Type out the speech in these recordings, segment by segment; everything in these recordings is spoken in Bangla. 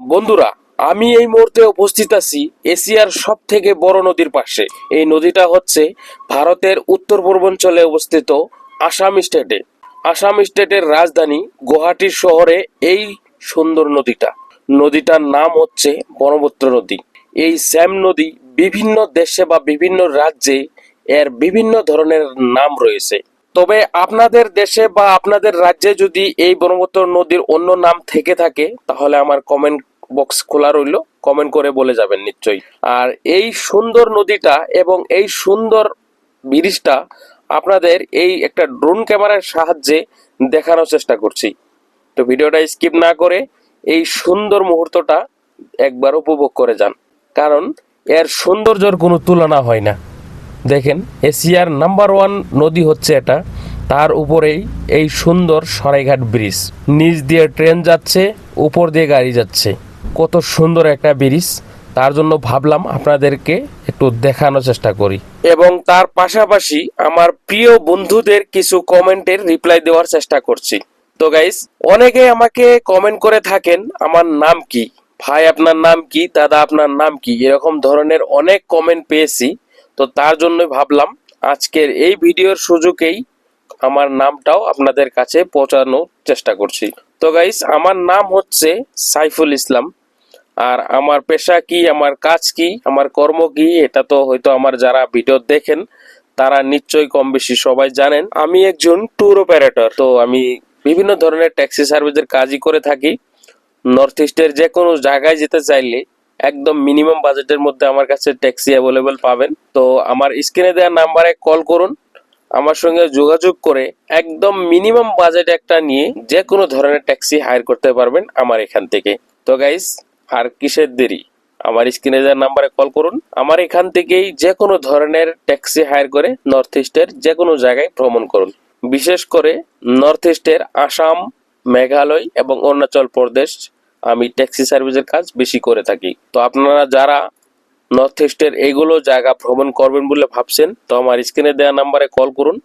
বন্ধুরা, আমি এই মুহূর্তে উপস্থিত আছি এশিয়ার সব থেকে বড় নদীর পাশে। এই নদীটা হচ্ছে ভারতের উত্তর পূর্বাঞ্চলে অবস্থিত আসাম স্টেটে। আসাম স্টেটের রাজধানী গুয়াহাটি শহরে এই সুন্দর নদীটা। নদীটার নাম হচ্ছে ব্রহ্মপুত্র নদী। এই স্যাম নদী বিভিন্ন দেশে বা বিভিন্ন রাজ্যে এর বিভিন্ন ধরনের নাম রয়েছে। তবে আপনাদের দেশে বা আপনাদের রাজ্যে যদি এই ব্রহ্মপুত্র নদীর অন্য নাম থেকে থাকে, তাহলে আমার কমেন্ট বক্স খোলা রইল। কমেন্ট করে বলে যাবেন নিশ্চয়ই। আর এই সুন্দর নদীটা এবং এই সুন্দর ব্রিজটা আপনাদের এই একটা ড্রোন ক্যামেরার সাহায্যে দেখানোর চেষ্টা করছি। তো ভিডিওটা স্কিপ না করে এই সুন্দর মুহূর্তটা একবার উপভোগ করে যান। কারণ এর সৌন্দর্যর কোনো তুলনা হয় না। দেখেন, এশিয়ার নাম্বার ওয়ান নদী হচ্ছে এটা। তার উপরেই এই সুন্দর সরাইঘাট ব্রিজ। নিচ দিয়ে ট্রেন যাচ্ছে, উপর দিয়ে গাড়ি যাচ্ছে। কত সুন্দর একটা ব্রিজ। তার জন্য ভাবলাম আপনাদেরকে একটু দেখানোর চেষ্টা করি। এবং তার পাশাপাশি আমার প্রিয় বন্ধুদের কিছু কমেন্টের রিপ্লাই দেওয়ার চেষ্টা করছি। তো গাইস অনেকে আমাকে কমেন্ট করে থাকেন, আমার নাম কি? ভাই, আপনার নাম কি? দাদা, আপনার নাম কি? এরকম ধরনের অনেক কমেন্ট পেয়েছি। তো তার জন্য ভাবলাম আজকের এই ভিডিওর সুযোগেই আমার নামটাও আপনাদের কাছে পৌঁছানোর চেষ্টা করছি। তো গাইস আমার নাম হচ্ছে সাইফুল ইসলাম। আর আমার পেশা কি, আমার কাজ কি, আমার কর্ম কি, এটা তো হয়তো আমার যারা ভিডিও দেখেন, তারা নিশ্চয়ই কম বেশি সবাই জানেন। আমি একজন ট্যুর অপারেটর তো আমি বিভিন্ন ধরনের ট্যাক্সি সার্ভিসের কাজই করে থাকি। নর্থ ইস্টের যে কোনো জায়গায় যেতে চাইলে একদম মিনিমাম বাজেটের মধ্যে আমার কাছে ট্যাক্সি অ্যাভেলেবেল পাবেন। তো আমার স্ক্রিনে দেওয়া নাম্বারে কল করুন। আমার সঙ্গে যোগাযোগ করে একদম মিনিমাম বাজেট একটা নিয়ে যে কোনো ধরনের ট্যাক্সি হায়ার করতে পারবেন আমার এখান থেকে। তো গাইস আর কিসের দেরি? আমার স্ক্রিনে দেওয়া নাম্বারে কল করুন। আমার এখান থেকেই যে কোনো ধরনের ট্যাক্সি হায়ার করে নর্থ ইস্টের যে কোনো জায়গায় ভ্রমণ করুন। বিশেষ করে নর্থ ইস্টের আসাম, মেঘালয় এবং অরুণাচল প্রদেশ। আমি ট্যাক্সি সার্ভিসের কাজ বেশি করে থাকি। তো আপনারা যারা নর্থ ইস্টের এইগুলো জায়গা ভ্রমণ করবেন বলে ভাবছেন, তো আমার স্ক্রিনে দেওয়া নাম্বারে কল করুন,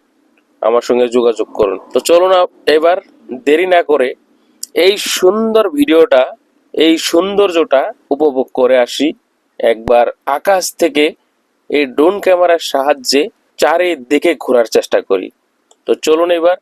আমার সঙ্গে যোগাযোগ করুন। তো চলুন এবার দেরি না করে এই সুন্দর ভিডিওটা, এই সৌন্দর্যটা উপভোগ করে আসি। একবার আকাশ থেকে এই ড্রোন ক্যামেরার সাহায্যে চারিদিকে ঘোরার চেষ্টা করি। তো চলুন এবার